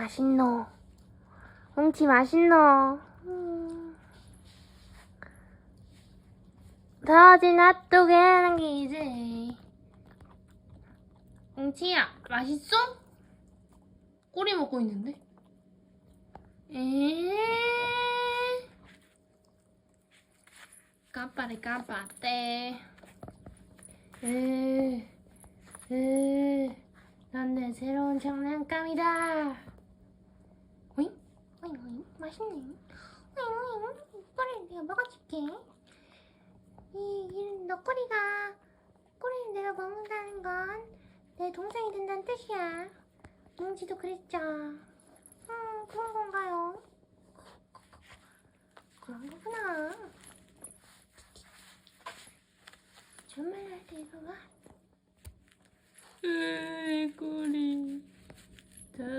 맛있노. 뭉치 맛있노. 음. 더지 놔두게 하는 게 이제. 뭉치야, 맛있어? 꼬리 먹고 있는데? 에 깜빡이 깜빡대. 에, 에, 넌내 새로운 장난감이다. 맛있네. 오잉, 꼬리를 내가 먹어줄게. 이, 이, 너 꼬리가, 꼬리를 내가 먹는다는 건 내 동생이 된다는 뜻이야. 뭉치도 그랬죠. 음, 그런 건가요? 그런 거구나. 정말 할때 이거 봐. 으, 꼬리.